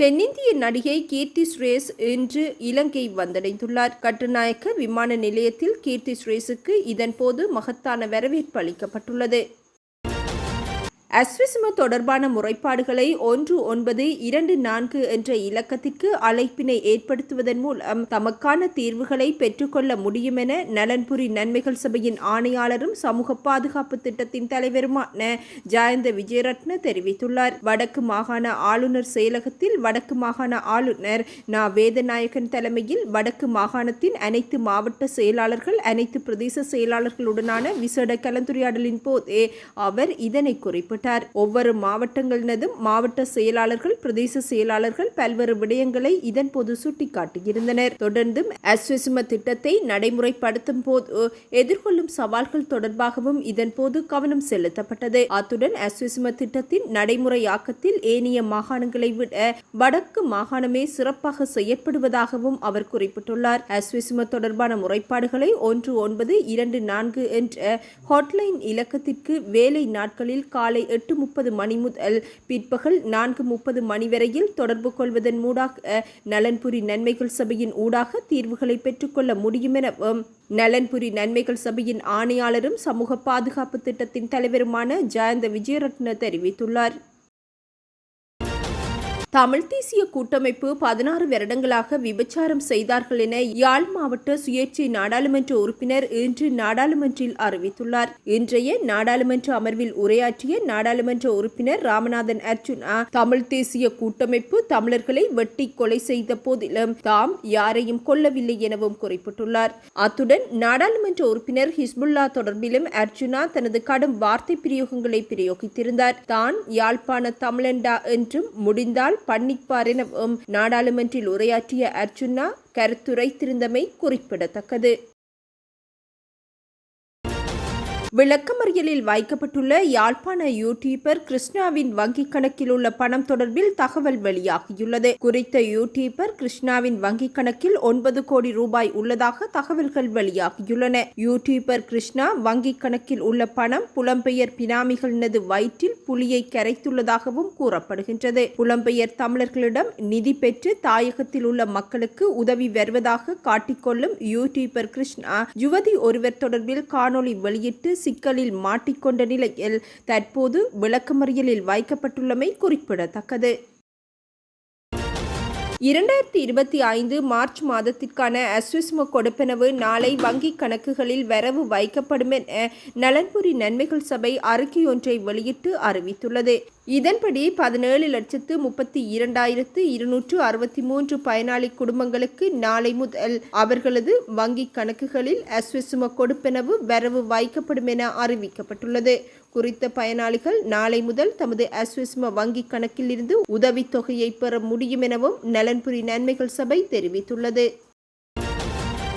தென்னிந்திய நடிகை கீர்த்தி சுரேஷ் இன்று இலங்கை வந்தடைந்துள்ளார். கட்டுநாயக்க விமான நிலையத்தில் கீர்த்தி சுரேஷுக்கு இதன்போது மகத்தான வரவேற்பு அளிக்கப்பட்டுள்ளது. அஸ்விசம தொடர்பான முறைப்பாடுகளை ஒன்று ஒன்பது இரண்டு நான்கு என்ற இலக்கத்திற்கு அழைப்பினை ஏற்படுத்துவதன் மூலம் தமக்கான தீர்வுகளை பெற்றுக்கொள்ள முடியும் என நலன்புரி நன்மைகள் சபையின் ஆணையாளரும் சமூக பாதுகாப்பு திட்டத்தின் தலைவருமான ஜாயந்த விஜயரத்ன தெரிவித்துள்ளார். வடக்கு மாகாண ஆளுநர் செயலகத்தில் வடக்கு மாகாண ஆளுநர் நா. வேதநாயகன் தலைமையில் வடக்கு மாகாணத்தின் அனைத்து மாவட்ட செயலாளர்கள் அனைத்து பிரதேச செயலாளர்களுடனான விசேட கலந்துரையாடலின் போதே அவர் இதனை குறிப்பிட்டார். ஒவ்வொரு மாவட்டங்களினதும் மாவட்ட செயலாளர்கள் பிரதேச செயலாளர்கள் பல்வேறு விடயங்களை இதன்போது சுட்டிக்காட்டியிருந்தனர். தொடர்ந்தும் அஸ்வசிம திட்டத்தை நடைமுறைப்படுத்தும் போது எதிர்கொள்ளும் சவால்கள் தொடர்பாகவும் இதன் போது கவனம் செலுத்தப்பட்டது. அத்துடன் அஸ்விசும திட்டத்தின் நடைமுறையாக்கத்தில் ஏனைய மாகாணங்களை விட வடக்கு மாகாணமே சிறப்பாக செயற்படுவதாகவும் அவர் குறிப்பிட்டுள்ளார். அஸ்விசும தொடர்பான முறைப்பாடுகளை ஒன்று ஒன்பது இரண்டு நான்கு என்ற ஹாட்லைன் இலக்கத்திற்கு வேலை நாட்களில் காலை எட்டு முப்பது மணி முதல் பிற்பகல் நான்கு முப்பது மணி வரையில் தொடர்பு கொள்வதன் மூடாக நலன்புரி நன்மைகள் சபையின் ஊடாக தீர்வுகளை பெற்றுக்கொள்ள முடியும் எனவும் நலன்புரி நன்மைகள் சபையின் ஆணையாளரும் சமூக பாதுகாப்பு திட்டத்தின் தலைவருமான ஜயந்த விஜயரத்ன தெரிவித்துள்ளார். தமிழ் தேசிய கூட்டமைப்பு பதினாறு வருடங்களாக விபச்சாரம் செய்தார்கள் என யாழ் மாவட்ட சுயேட்சை நாடாளுமன்ற உறுப்பினர் இன்று நாடாளுமன்றில் அறிவித்துள்ளார். இன்றைய நாடாளுமன்ற அமர்வில் உரையாற்றிய நாடாளுமன்ற உறுப்பினர் ராமநாதன் அர்ஜுனா தமிழ் தேசிய கூட்டமைப்பு தமிழர்களை வெட்டி கொலை செய்த போதிலும் தாம் யாரையும் கொல்லவில்லை எனவும் குறிப்பிட்டுள்ளார். அத்துடன் நாடாளுமன்ற உறுப்பினர் ஹிஸ்புல்லா தொடர்பிலும் அர்ஜுனா தனது கடும் வார்த்தை பிரயோகங்களை பிரயோகித்திருந்தார். தான் யாழ்ப்பாண தமிழண்டா என்றும் முடிந்தால் பண்ணிப்பார் எனவும் நாடாளுமன்றில் உரையாற்றிய அர்ஜுனா கருத்துரைத்திருந்தமை குறிப்பிடத்தக்கது. விளக்கமறியலில் வைக்கப்பட்டுள்ள யாழ்ப்பாண யூடியூபர் கிருஷ்ணாவின் வங்கிக் கணக்கில் உள்ள பணம் தொடர்பில் தகவல் வெளியாகியுள்ளது. குறித்த யூடியூபர் கிருஷ்ணாவின் வங்கிக் கணக்கில் ஒன்பது கோடி ரூபாய் உள்ளதாக தகவல்கள் வெளியாகியுள்ளன. யூடியூபர் கிருஷ்ணா வங்கிக் கணக்கில் உள்ள பணம் புலம்பெயர் பினாமிகளினது வயிற்றில் புலியை கரைத்துள்ளதாகவும் கூறப்படுகின்றது. புலம்பெயர் தமிழர்களிடம் நிதி பெற்று தாயகத்தில் உள்ள மக்களுக்கு உதவி வருவதாக காட்டிக்கொள்ளும் யூடியூபர் கிருஷ்ணா யுவதி ஒருவர் தொடர்பில் காணொளி வெளியிட்டு சிக்கலில் மாட்டிக்கொண்ட நிலையில் தற்போது விளக்கமறியலில் வைக்கப்பட்டுள்ளமை குறிப்பிடத்தக்கது. இரண்டாயிரத்தி இருபத்தி ஐந்து மார்ச் மாதத்திற்கான அஸ்விஸ்ம கொடுப்பனவு நாளை வங்கிக் கணக்குகளில் வரவு வைக்கப்படும் என நலன்புரி நன்மைகள் சபை அறிக்கையொன்றை வெளியிட்டு அறிவித்துள்ளது. இதன்படி பதினேழு லட்சத்து முப்பத்தி இரண்டாயிரத்து இருநூற்று அறுபத்தி மூன்று பயனாளி குடும்பங்களுக்கு நாளை முதல் அவர்களது வங்கிக் கணக்குகளில் அஸ்விசும கொடுப்பெனவு வரவு வைக்கப்படும் என அறிவிக்கப்பட்டுள்ளது. குறித்த பயனாளிகள் நாளை முதல் தமது அஸ்விஸ்ம வங்கிக் கணக்கில் இருந்து உதவித்தொகையை பெற முடியும் எனவும் நலன்புரி நன்மைகள் சபை தெரிவித்துள்ளது.